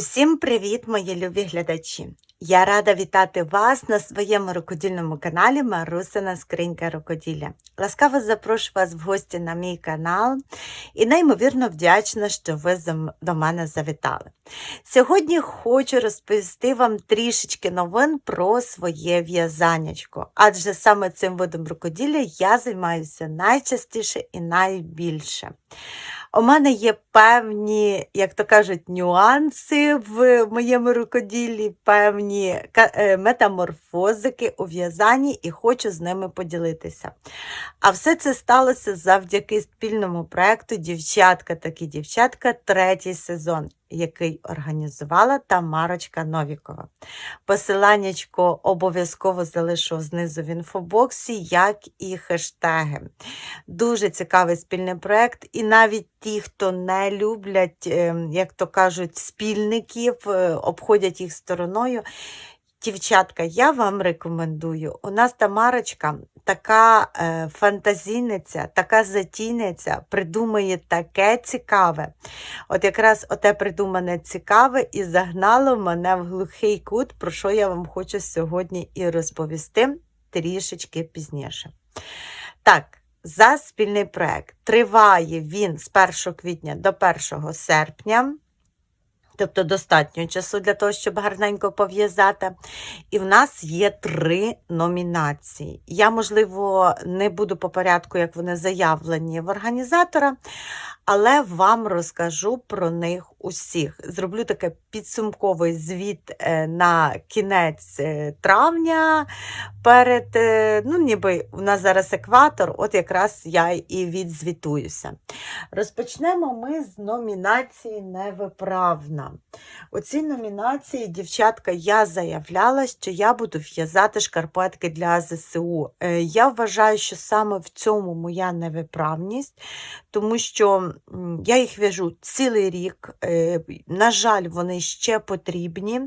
Усім привіт, мої любі глядачі! Я рада вітати вас на своєму рукодільному каналі Марусина Скринька Рукоділля. Ласкаво запрошую вас в гості на мій канал і неймовірно вдячна, що ви до мене завітали. Сьогодні хочу розповісти вам трішечки новин про своє в'язанячко, адже саме цим видом рукоділля я займаюся найчастіше і найбільше. У мене є певні, як то кажуть, нюанси в моєму рукоділлі, певні е, метаморфозики у в'язанні і хочу з ними поділитися. А все це сталося завдяки спільному проекту Дівчатка такі дівчатка, третій сезон, який організувала Тамарочка Новікова. Посиланнячко обов'язково залишу знизу в інфобоксі, як і хештеги. Дуже цікавий спільний проект, і навіть ті, хто не люблять, ем, як то кажуть, спільників, е, обходять їх стороною. Дівчатка, я вам рекомендую. У нас Тамарочка така е, фантазійниця, така затійниця, придумує таке цікаве. От якраз оте придумане цікаве і загнало мене в глухий кут, про що я вам хочу сьогодні і розповісти трішечки пізніше. Так, за спільний проект. Триває він з 1 квітня до 1 серпня. Тобто достатньо часу для того, щоб гарненько пов'язати. І в нас є три номінації. Я, можливо, не буду по порядку, як вони заявлені в організатора, але вам розкажу про них усіх. Зроблю такий підсумковий звіт е, на кінець е, травня. Перед, е, ну, ніби у нас зараз екватор, от якраз я і відзвітуюся. Розпочнемо ми з номінації Невиправна. У цій номінації, дівчатка, я заявляла, що я буду в'язати шкарпетки для ЗСУ. Я вважаю, що саме в цьому моя невиправність, тому що я їх в'яжу цілий рік. Е, На жаль, вони ще потрібні.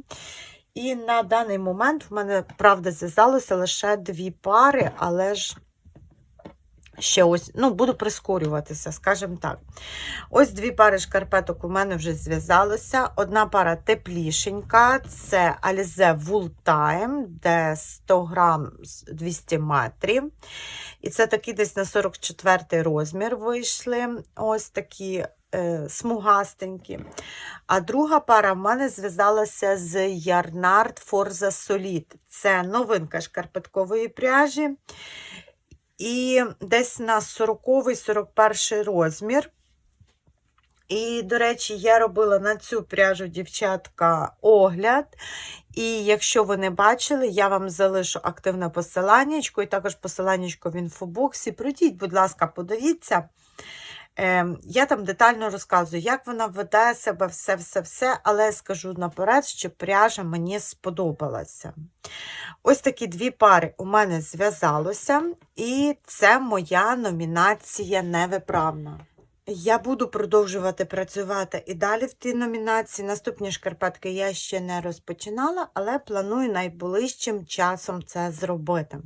І на даний момент в мене, правда, зв'язалося лише дві пари, але ж ще ось, ну, буду прискорюватися, скажімо так. Ось дві пари шкарпеток у мене вже зв'язалося. Одна пара теплішенька, це Alize Wool Time, де 100 грам 200 метрів. І це такі десь на 44 розмір вийшли. Ось такі смугастенькі. А друга пара в мене зв'язалася з Yarnard Forza Solid. Це новинка шкарпеткової пряжі. І десь на 40-41 розмір. І, до речі, я робила на цю пряжу, дівчатка, огляд. І якщо ви не бачили, я вам залишу активне посиланнячко і також посиланнячко в інфобоксі. Пройдіть, будь ласка, подивіться. Ем, Я там детально розказую, як вона веде себе, все-все-все, але скажу наперед, що пряжа мені сподобалася. Ось такі дві пари у мене зв'язалося, і це моя номінація невиправна. Я буду продовжувати працювати і далі в тій номінації. Наступні шкарпетки я ще не розпочинала, але планую найближчим часом це зробити.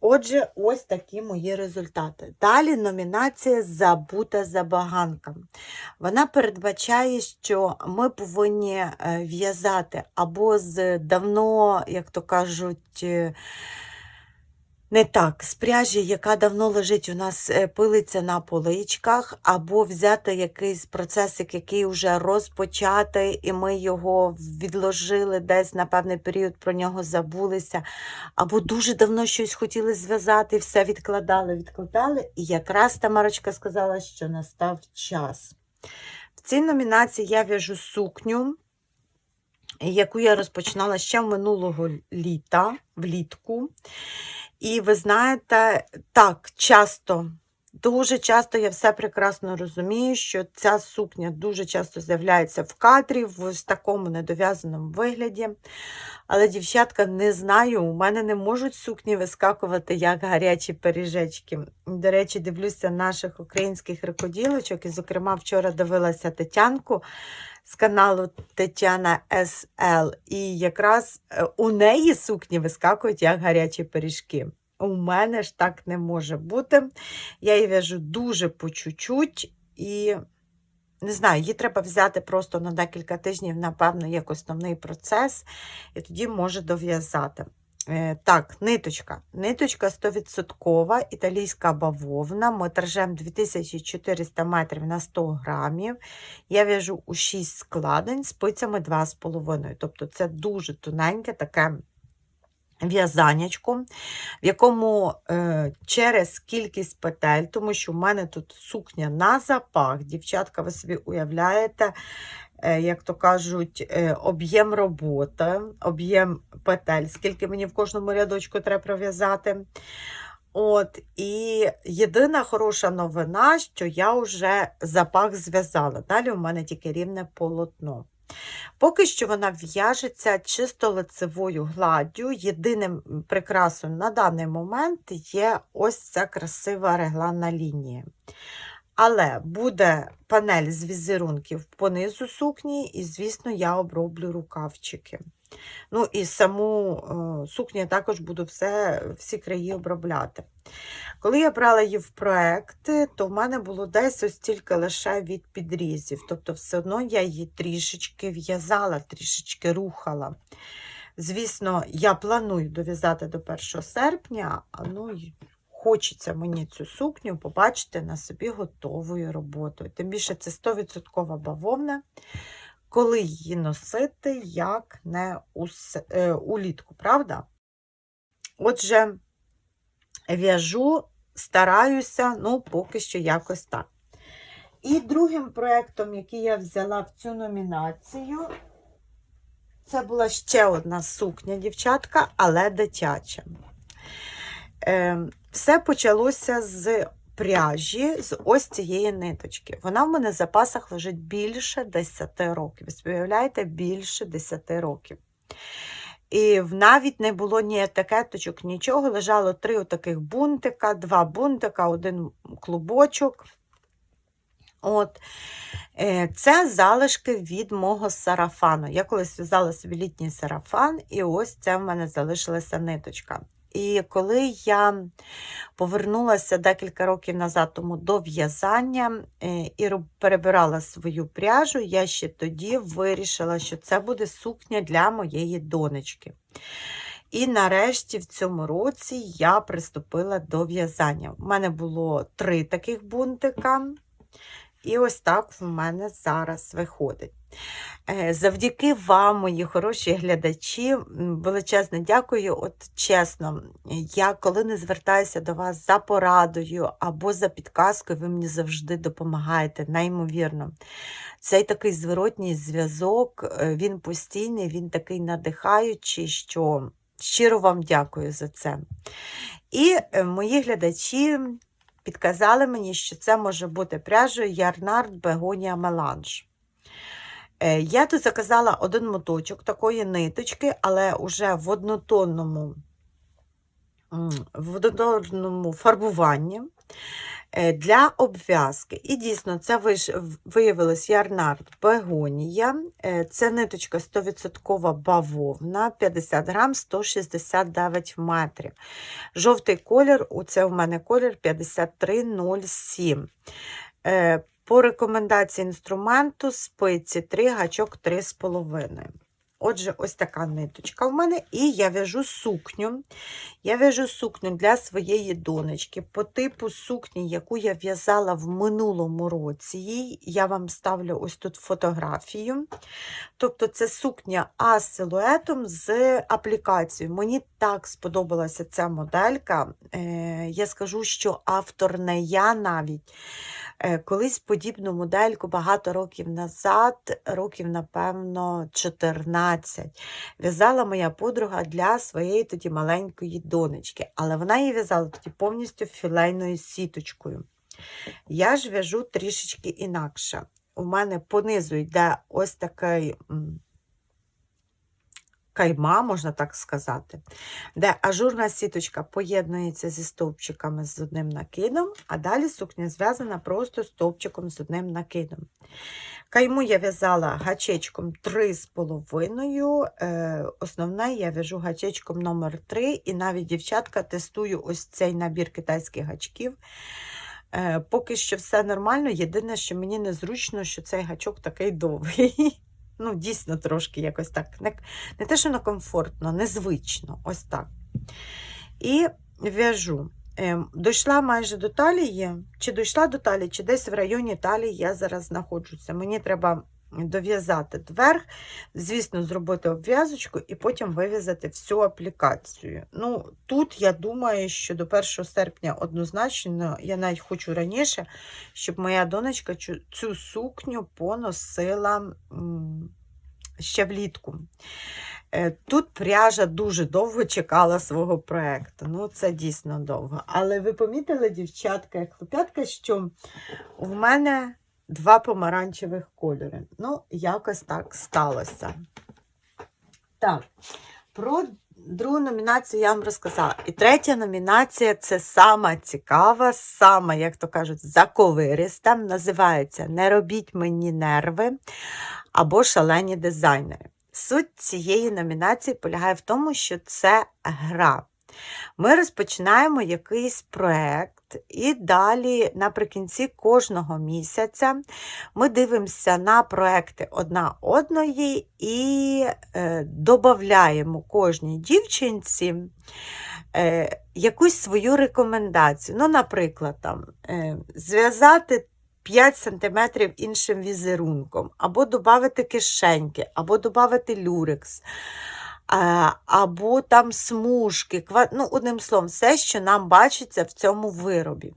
Отже, ось такі мої результати. Далі номінація Забута забаганка. Вона передбачає, що ми повинні е, в'язати або з давно, як то кажуть, е, не так, з пряжі, яка давно лежить у нас, е, пилиться на поличках, або взяти якийсь процесик, який вже розпочатий, і ми його відложили десь на певний період, про нього забулися, або дуже давно щось хотіли зв'язати, все відкладали, відкладали. І якраз Тамарочка сказала, що настав час. В цій номінації я в'яжу сукню, яку я розпочинала ще минулого літа, влітку. І ви знаєте, так, часто, дуже часто я все прекрасно розумію, що ця сукня дуже часто з'являється в кадрі в такому недов'язаному вигляді. Але, дівчатка, не знаю, у мене не можуть сукні вискакувати як гарячі пиріжечки. До речі, дивлюся наших українських рукоділочок, і, зокрема, вчора дивилася Тетянку з каналу Тетяна СЛ. І якраз е, у неї сукні вискакують як гарячі пиріжки. У мене ж так не може бути. Я її в'яжу дуже по чуть-чуть і не знаю, її треба взяти просто на декілька тижнів, напевно, як основний процес, і тоді може дов'язати. Е, Так, ниточка. Ниточка 100% італійська бавовна, метражем 2400 метрів на 100 грамів. Я в'яжу у 6 складень спицями 2,5. Тобто це дуже тоненьке таке в'язанячко, в якому е, через кількість петель, тому що в мене тут сукня на запах, дівчатка, ви собі уявляєте, як то кажуть, е, об'єм роботи, об'єм петель, скільки мені в кожному рядочку треба пров'язати. От, і єдина хороша новина, що я вже запах зв'язала. Далі у мене тільки рівне полотно. Поки що вона в'яжеться чисто лицевою гладдю. Єдиним прикрасом на даний момент є ось ця красива регланна лінія. Але буде панель з візерунків по низу сукні, і, звісно, я оброблю рукавчики. Ну і саму е, сукню я також буду все, всі краї обробляти. Коли я брала її в проекти, то в мене було десь ось тільки лише від підрізів. Тобто, все одно я її трішечки в'язала, трішечки рухала. Звісно, я планую дов'язати до 1 серпня, ну хочеться мені цю сукню побачити на собі готовою роботою. Тим більше це 100% бавовна, коли її носити, як не ус- е, улітку, правда? Отже, в'яжу, стараюся, ну, поки що якось так. І другим проєктом, який я взяла в цю номінацію, це була ще одна сукня, дівчатка, але дитяча. Е, все почалося з пряжі, з ось цієї ниточки. Вона в мене в запасах лежить більше 10 років. Ви уявляєте, більше 10 років. І навіть не було ні етикеточок, нічого. Лежало три таких бунтика, два бунтика, один клубочок. От. Е, Це залишки від мого сарафану. Я колись в'язала собі літній сарафан, і ось це в мене залишилася ниточка. І коли я повернулася декілька років назад тому до в'язання е, і перебирала свою пряжу, я ще тоді вирішила, що це буде сукня для моєї донечки. І нарешті в цьому році я приступила до в'язання. У мене було три таких бунтика. І ось так в мене зараз виходить. Е, Завдяки вам, мої хороші глядачі, величезне дякую. От чесно, я коли не звертаюся до вас за порадою або за підказкою, ви мені завжди допомагаєте, неймовірно. Цей такий зворотній зв'язок, е, він постійний, він такий надихаючий, що щиро вам дякую за це. І е, мої глядачі підказали мені, що це може бути пряжею Ярнард Бегонія Меланж. Е, Я тут заказала один моточок такої ниточки, але вже в однотонному, в однотонному фарбуванні для обв'язки. І дійсно, це виявилось Ярнард Бегонія. Е, Це ниточка 100% бавовна, 50 грам, 169 метрів. Жовтий колір, це в мене колір 5307. Е, По рекомендації інструменту спиці 3, гачок 3,5. Отже, ось така ниточка в мене, і я в'яжу сукню. Я в'яжу сукню для своєї донечки по типу сукні, яку я в'язала в минулому році. Я вам ставлю ось тут фотографію. Тобто це сукня А з силуетом з аплікацією. Мені так сподобалася ця моделька. Е, я скажу, що автор не я навіть. Е, Колись подібну модельку багато років назад, років, напевно, 14, в'язала моя подруга для своєї тоді маленької донечки, але вона її в'язала тоді повністю філейною сіточкою. Я ж в'яжу трішечки інакше. У мене понизу йде ось такий кайма, можна так сказати, де ажурна сіточка поєднується зі стовпчиками з одним накидом, а далі сукня зв'язана просто стовпчиком з одним накидом. Кайму я в'язала гачечком 3,5. Е, основне я в'яжу гачечком номер 3 і навіть дівчатка тестую ось цей набір китайських гачків. Е, поки що все нормально. Єдине, що мені незручно, що цей гачок такий довгий. Ну, дійсно, трошки якось так. Не, не те, що некомфортно, незвично. Ось так. І в'яжу. Ем, Дійшла майже до талії, чи дійшла до талії, чи десь в районі талії я зараз знаходжуся. Мені треба дов'язати дверх, звісно, зробити обв'язочку і потім вив'язати всю аплікацію. Ну, тут я думаю, що до 1 серпня однозначно, я навіть хочу раніше, щоб моя донечка цю- цю сукню поносила ще влітку. Е, Тут пряжа дуже довго чекала свого проєкту. Ну, це дійсно довго. Але ви помітили, дівчатка, як хлоп'ятка, що в мене два помаранчевих кольори. Ну, якось так сталося. Так, про другу номінацію я вам розказала. І третя номінація це сама цікава, сама, як то кажуть, заковириста. Називається Не робіть мені нерви або шалені дизайнери. Суть цієї номінації полягає в тому, що це гра. Ми розпочинаємо якийсь проект, і далі, наприкінці кожного місяця, ми дивимося на проекти одна одної і е, додаємо кожній дівчинці е, якусь свою рекомендацію. Ну, наприклад, там, е, зв'язати 5 см іншим візерунком, або додати кишеньки, або додати люрекс, або там смужки, ну, одним словом, все, що нам бачиться в цьому виробі.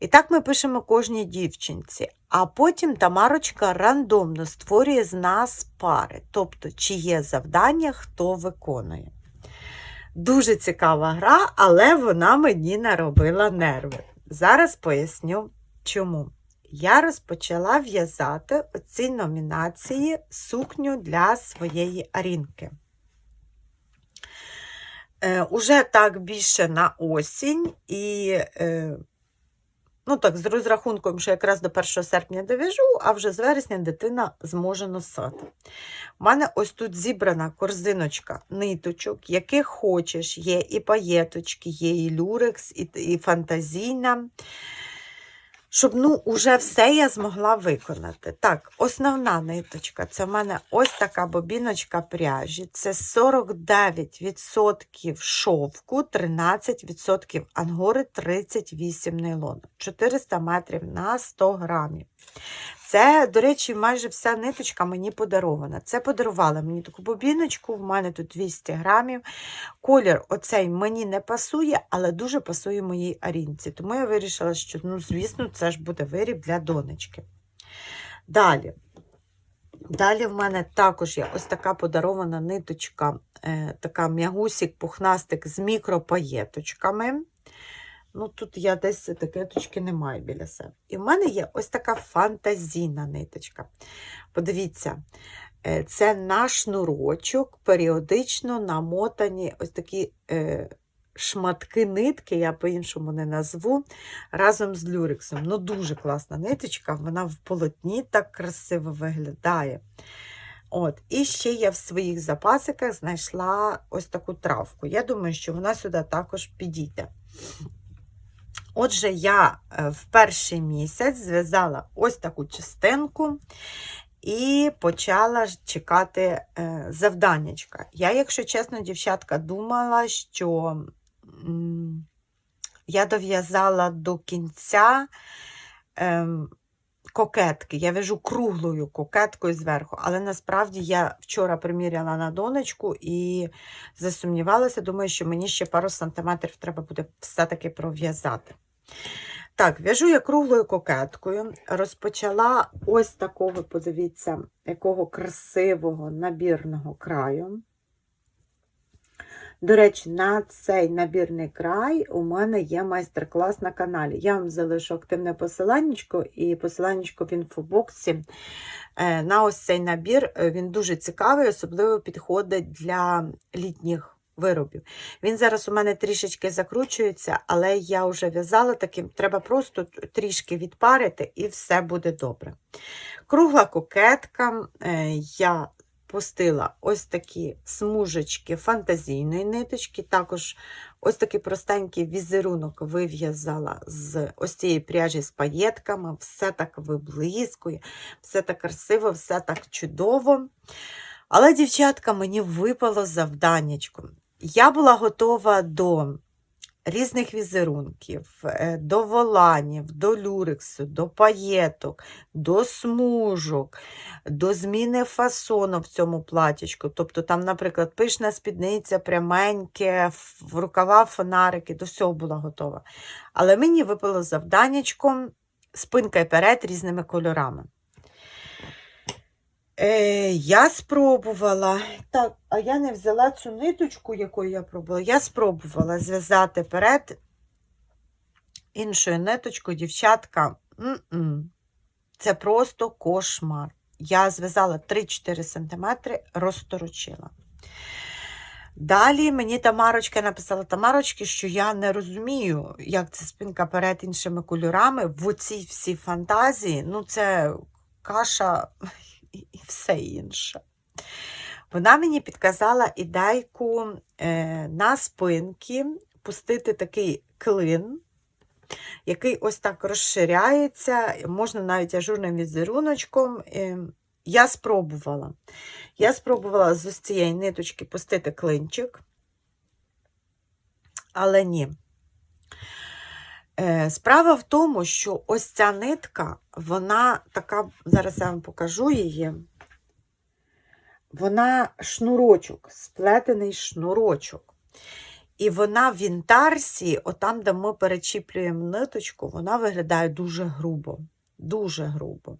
І так ми пишемо кожній дівчинці. А потім Тамарочка рандомно створює з нас пари, тобто, чиє завдання, хто виконує. Дуже цікава гра, але вона мені наробила нерви. Зараз поясню, чому. Я розпочала в'язати у цій номінації сукню для своєї арінки. Е, уже так більше на осінь, і е, ну так, з розрахунком, що якраз до 1 серпня дов'яжу, а вже з вересня дитина зможе носити. У мене ось тут зібрана корзиночка ниточок, яких хочеш. Є і паєточки, є і люрекс, і, і фантазійна. Щоб ну, уже все я змогла виконати. Так, основна ниточка це в мене ось така бобіночка пряжі. Це 49% шовку, 13% ангори, 38 нейлону. 400 метрів на 100 грамів. Це, до речі, майже вся ниточка мені подарована. Це подарували мені таку бобіночку, в мене тут 200 грамів. Колір оцей мені не пасує, але дуже пасує моїй арінці. Тому я вирішила, що, ну, звісно, це ж буде виріб для донечки. Далі. Далі в мене також є ось така подарована ниточка, е, така м'ягусік, пухнастик з мікропаєточками. Ну, тут я десь етикеточки не маю біля себе. І в мене є ось така фантазійна ниточка. Подивіться, е, це на шнурочок періодично намотані ось такі е, шматки нитки, я по-іншому не назву, разом з люрексом. Ну, дуже класна ниточка, вона в полотні так красиво виглядає. От, І ще я в своїх запасиках знайшла ось таку травку. Я думаю, що вона сюди також підійде. Отже, я е, в перший місяць зв'язала ось таку частинку і почала чекати е, завданнячка. Я, якщо чесно, дівчатка, думала, що я дов'язала до кінця ем, кокетки. Я вяжу круглою кокеткою зверху, але насправді я вчора приміряла на донечку і засумнівалася, думаю, що мені ще пару сантиметрів треба буде все-таки пров'язати. Так, в'яжу я круглою кокеткою. Розпочала ось такого, подивіться, якого красивого набірного краю. До речі, на цей набірний край у мене є майстер-клас на каналі. Я вам залишу активне посиланнячко і посиланнячко в інфобоксі. Е, На ось цей набір Е, він дуже цікавий, особливо підходить для літніх виробів. Він зараз у мене трішечки закручується, але я вже в'язала таким, треба просто трішки відпарити і все буде добре. Кругла кокетка, е, я пустила ось такі смужечки фантазійної ниточки, також ось такий простенький візерунок вив'язала з ось цієї пряжі з паєтками, все так виблискує, все так красиво, все так чудово. Але, дівчатка, мені випало завданнячко. Я була готова до різних візерунків, е, до воланів, до люрексу, до паєток, до смужок, до зміни фасону в цьому платічку. Тобто, там, наприклад, пишна спідниця, пряменьке, рукава фонарики, до всього була готова. Але мені випало завданнячко спинка і перед різними кольорами. Е, я спробувала. Так, а я не взяла цю ниточку, якою я пробувала. Я спробувала зв'язати перед іншою ниточкою, дівчатка. м-м. Це просто кошмар. Я зв'язала 3-4 см, розторочила. Далі мені Тамарочка написала Тамарочки, що я не розумію, як це спинка перед іншими кольорами. В оцій всій фантазії, ну це каша і все інше. Вона мені підказала ідейку е, на спинки пустити такий клин, який ось так розширяється, можна навіть ажурним візеруночком. Е, я спробувала. Я спробувала з ось цієї ниточки пустити клинчик, але ні. Е, Справа в тому, що ось ця нитка, вона така, зараз я вам покажу її. Вона шнурочок, сплетений шнурочок. І вона в інтарсі, отам, де ми перечіплюємо ниточку, вона виглядає дуже грубо. Дуже грубо.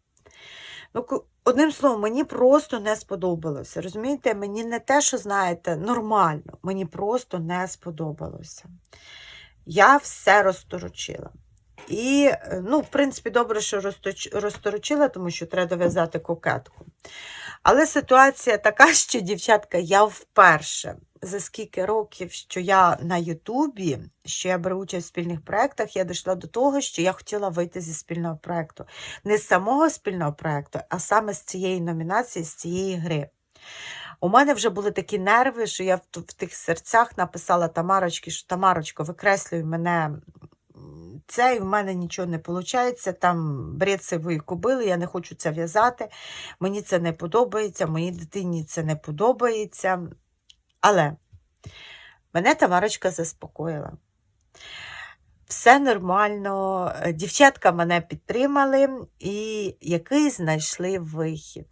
Ну, одним словом, мені просто не сподобалося. Розумієте, мені не те, що знаєте, нормально, мені просто не сподобалося. Я все розторочила. І, е, ну, в принципі, добре, що розторочила, тому що треба дов'язати кокетку. Але ситуація така, що, дівчатка, я вперше за скільки років, що я на Ютубі, що я беру участь в спільних проєктах, я дійшла до того, що я хотіла вийти зі спільного проєкту. Не з самого спільного проєкту, а саме з цієї номінації, з цієї гри. У мене вже були такі нерви, що я в, тих серцях написала Тамарочки, що Тамарочко, викреслюй мене це, і в мене нічого не виходить. Там бред сивої кобили, я не хочу це в'язати. Мені це не подобається, моїй дитині це не подобається. Але мене Тамарочка заспокоїла. Все нормально, дівчатка мене підтримали і який знайшли вихід.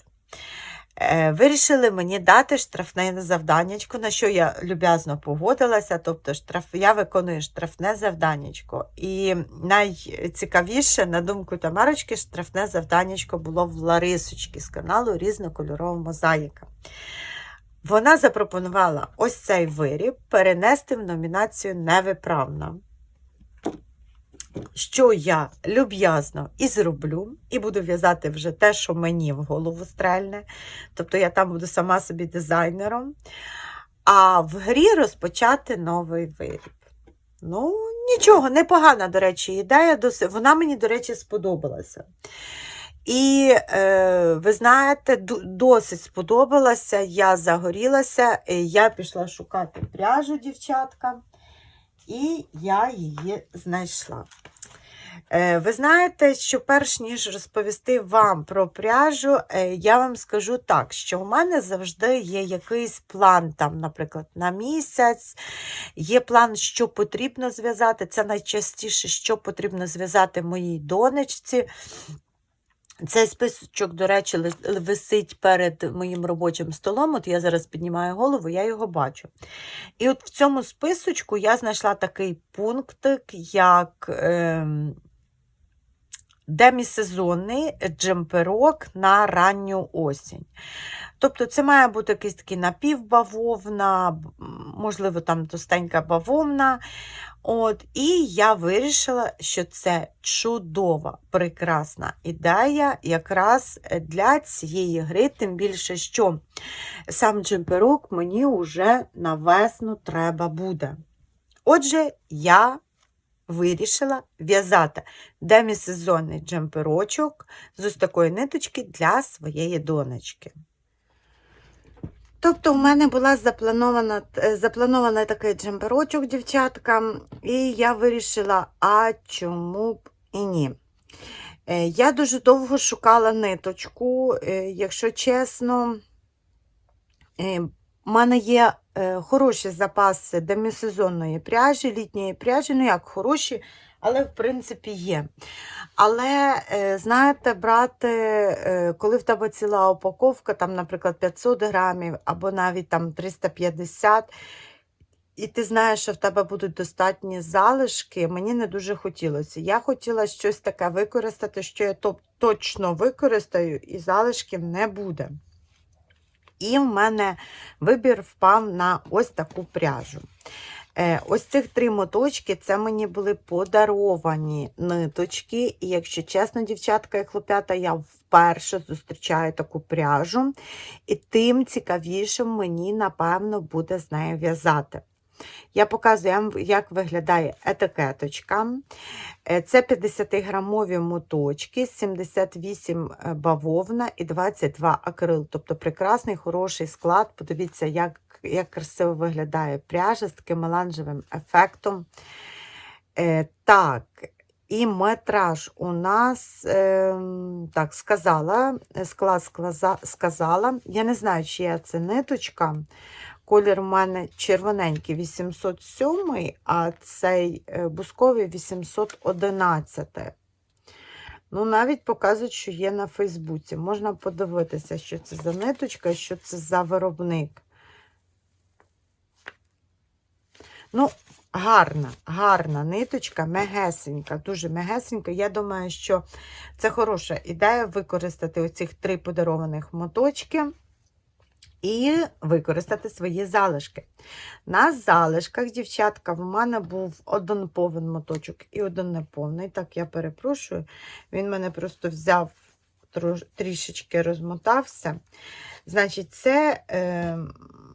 Е, Вирішили мені дати штрафне завданнячко, на що я люб'язно погодилася. Тобто штраф, я виконую штрафне завданнячко. І найцікавіше, на думку Тамарочки, штрафне завданнячко було в Ларисочки з каналу Різнокольорова мозаїка. Вона запропонувала ось цей виріб перенести в номінацію Невиправна. Що я люб'язно і зроблю, і буду в'язати вже те, що мені в голову стрельне. Тобто я там буду сама собі дизайнером. А в грі розпочати новий виріб. Ну, нічого, непогана, до речі, ідея. Вона мені, до речі, сподобалася. І е, ви знаєте, досить сподобалася, я загорілася, е, я пішла шукати пряжу, дівчатка, і я її знайшла. Е, Ви знаєте, що перш ніж розповісти вам про пряжу, е, я вам скажу так, що у мене завжди є якийсь план, там, наприклад, на місяць, є план, що потрібно зв'язати. Це найчастіше, що потрібно зв'язати моїй донечці. Цей списочок, до речі, висить перед моїм робочим столом. От я зараз піднімаю голову, я його бачу. І от в цьому списочку я знайшла такий пунктик, як ем, демісезонний джемперок на ранню осінь. Тобто це має бути якийсь такий напівбавовна, можливо, там тостенька бавовна. От, і я вирішила, що це чудова, прекрасна ідея якраз для цієї гри, тим більше, що сам джемперок мені вже на весну треба буде. Отже, я вирішила в'язати демісезонний джемперочок з ось такої ниточки для своєї донечки. Тобто, у мене була запланована, е, запланована такий джемперочок, дівчатка, і я вирішила, а чому б і ні. Е, Я дуже довго шукала ниточку, е, якщо чесно, у мене є хороші запаси демісезонної пряжі, літньої пряжі, ну як хороші, але в принципі є. Але, е, знаєте, брати, е, коли в тебе ціла упаковка, там, наприклад, 500 грамів або навіть там 350, і ти знаєш, що в тебе будуть достатні залишки, мені не дуже хотілося. Я хотіла щось таке використати, що я точно використаю, і залишків не буде. І в мене вибір впав на ось таку пряжу. Е, Ось цих три моточки це мені були подаровані ниточки. І якщо чесно, дівчатка і хлопята, я вперше зустрічаю таку пряжу, і тим цікавішим мені, напевно, буде з нею в'язати. Я показую, вам, як виглядає етикеточка. Е, Це 50-грамові моточки, 78 е, бавовна і 22 акрил. Тобто прекрасний, хороший склад. Подивіться, як, як красиво виглядає пряжа з таким меланжевим ефектом. Е, так, і метраж у нас, е, так, сказала, склад сказала. Я не знаю, чия це ниточка. Колір у мене червоненький 807, а цей е, бусковий 811. Ну, навіть показують, що є на Фейсбуці. Можна подивитися, що це за ниточка, що це за виробник. Ну, гарна, гарна ниточка, мегесенька, дуже мегесенька. Я думаю, що це хороша ідея використати оцих три подарованих моточки і використати свої залишки. На залишках, дівчатка, в мене був один повен моточок і один неповний. Так, я перепрошую, він мене просто взяв, трішечки розмотався. Значить, це е,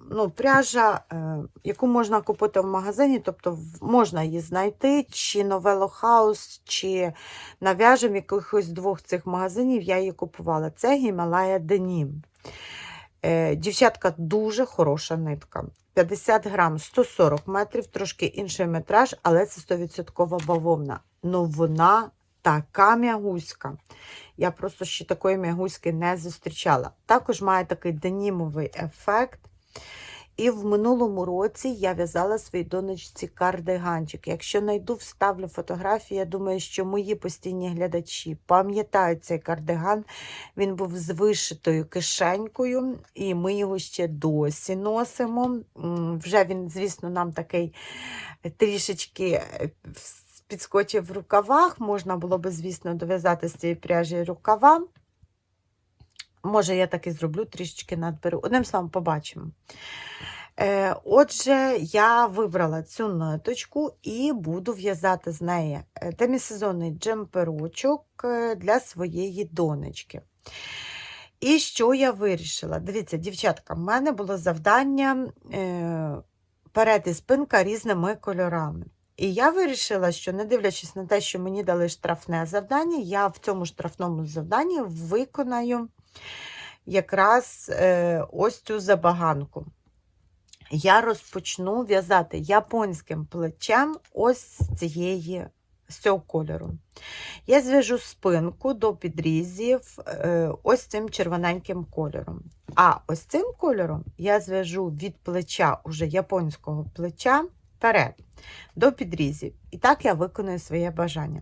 ну, пряжа, е, яку можна купити в магазині, тобто можна її знайти, чи Новело Хаус, чи нав'яжем якихось двох цих магазинів я її купувала. Це Гімалая Денім. Е, Дівчатка, дуже хороша нитка. 50 грам, 140 метрів, трошки інший метраж, але це 100% бавовна. Ну вона така м'ягуська. Я просто ще такої м'ягуськи не зустрічала. Також має такий денімовий ефект. І в минулому році я в'язала своїй донечці кардиганчик. Якщо знайду, вставлю фотографії. Я думаю, що мої постійні глядачі пам'ятають цей кардиган. Він був з вишитою кишенькою, і ми його ще досі носимо. Вже він, звісно, нам такий трішечки е, підскочив в рукавах. Можна було би, звісно, дов'язати з цієї пряжі рукава. Може, я так і зроблю, трішечки надберу. Одним словом, побачимо. Е, отже, я вибрала цю ниточку і буду в'язати з неї е, демісезонний джемперочок е, для своєї донечки. І що я вирішила? Дивіться, дівчатка, в мене було завдання е, перед і спинка різними кольорами. І я вирішила, що не дивлячись на те, що мені дали штрафне завдання, я в цьому штрафному завданні виконаю якраз е, ось цю забаганку. Я розпочну в'язати японським плечем ось з цієї з цього кольору. Я зв'яжу спинку до підрізів е, ось цим червоненьким кольором. А ось цим кольором я зв'яжу від плеча уже японського плеча вперед до підрізів. І так я виконую своє бажання.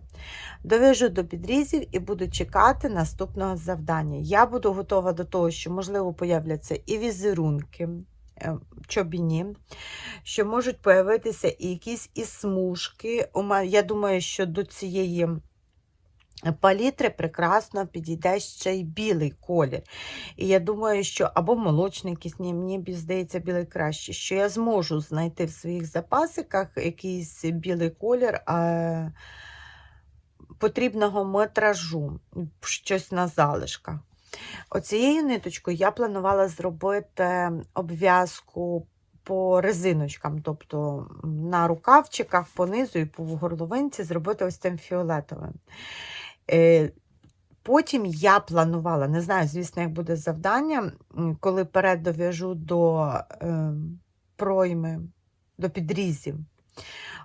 Дов'яжу до підрізів і буду чекати наступного завдання. Я буду готова до того, що, можливо, появляться і візерунки, е, чобіні, що можуть появитися і якісь і смужки. Я думаю, що до цієї палітри прекрасно підійде ще й білий колір. І я думаю, що або молочний якийсь, ні, мені здається, білий краще, що я зможу знайти в своїх запасиках якийсь білий колір. А потрібного метражу, щось на залишках. Оцією ниточкою я планувала зробити обв'язку по резиночкам, тобто на рукавчиках понизу і по горловинці зробити ось цим фіолетовим. Е, Потім я планувала, не знаю, звісно, як буде завдання, коли перед дов'яжу до е, пройми, до підрізів.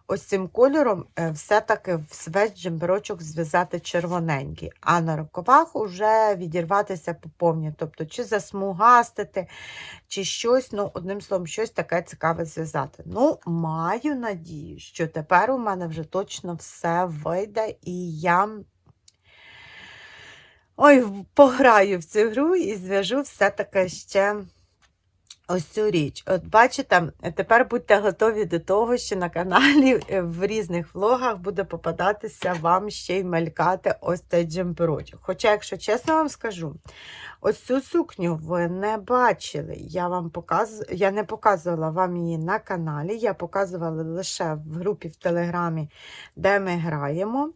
Ось цим кольором е, все-таки весь джемберочок зв'язати червоненький, а на рукавах уже відірватися по повні. Тобто, чи засмугастити, чи щось, ну, одним словом, щось таке цікаве зв'язати. Ну, маю надію, що тепер у мене вже точно все вийде, і я ой, пограю в цю гру і зв'яжу все-таки ще. Ось цю річ. От бачите, тепер будьте готові до того, що на каналі е, в різних влогах буде попадатися вам ще й мелькати ось цей джемперочок. Хоча, якщо чесно вам скажу, ось цю сукню ви не бачили. Я вам показ... я не показувала вам її на каналі, я показувала лише в групі в Телеграмі, де ми граємо.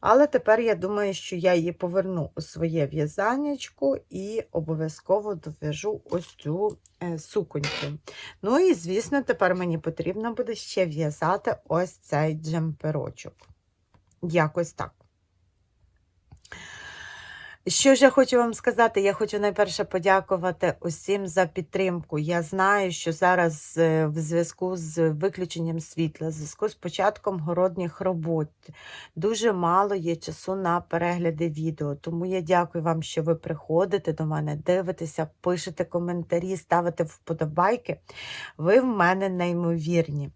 Але тепер я думаю, що я її поверну у своє в'язаннячко і обов'язково дов'яжу ось цю е, суконьку. Ну і, звісно, тепер мені потрібно буде ще в'язати ось цей джемперочок. Якось так. Що ж я хочу вам сказати? Я хочу найперше подякувати усім за підтримку. Я знаю, що зараз е, в зв'язку з виключенням світла, в зв'язку з початком городніх робот, дуже мало є часу на перегляди відео. Тому я дякую вам, що ви приходите до мене, дивитеся, пишете коментарі, ставите вподобайки. Ви в мене неймовірні.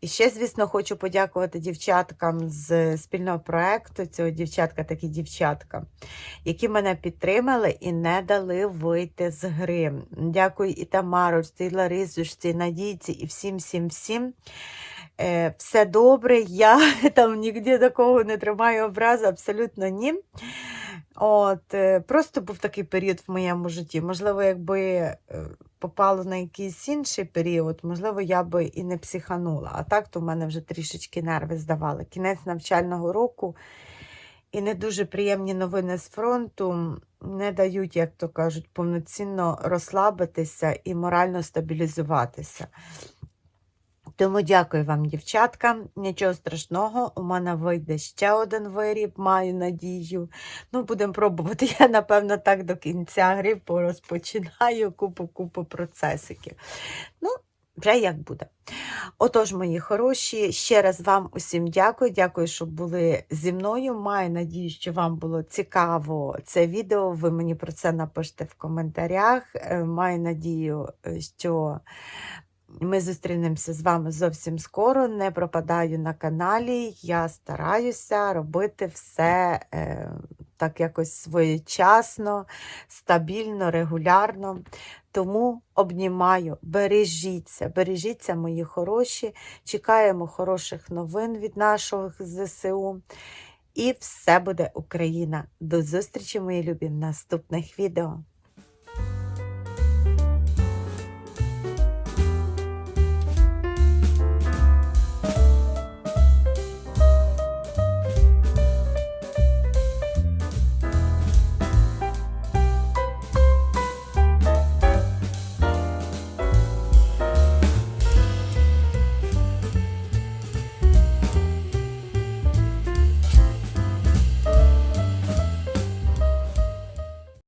І ще, звісно, хочу подякувати дівчаткам з спільного проекту, цього дівчатка такі дівчатка, які мене підтримали і не дали вийти з гри. Дякую і Тамарочці, і Ларисушці, і Надійці, і всім, всім, всім. Е, все добре, я там нігде такого не тримаю образу, абсолютно ні. От, е, Просто був такий період в моєму житті. Можливо, якби е, попало на якийсь інший період, можливо, я би і не психанула. А так то в мене вже трішечки нерви здавали. Кінець навчального року і не дуже приємні новини з фронту не дають, як то кажуть, повноцінно розслабитися і морально стабілізуватися. Тому дякую вам, дівчатка. Нічого страшного, у мене вийде ще один виріб, маю надію. Ну, будемо пробувати. Я, напевно, так до кінця гри порозпочинаю купу-купу процесиків. Ну, вже як буде. Отож, мої хороші, ще раз вам усім дякую. Дякую, що були зі мною. Маю надію, що вам було цікаво це відео. Ви мені про це напишете в коментарях. Е, Маю надію, е, що ми зустрінемося з вами зовсім скоро. Не пропадаю на каналі. Я стараюся робити все е, так якось своєчасно, стабільно, регулярно. Тому обнімаю, бережіться, бережіться, мої хороші. Чекаємо хороших новин від нашого ЗСУ. І все буде Україна. До зустрічі, мої любі, в наступних відео.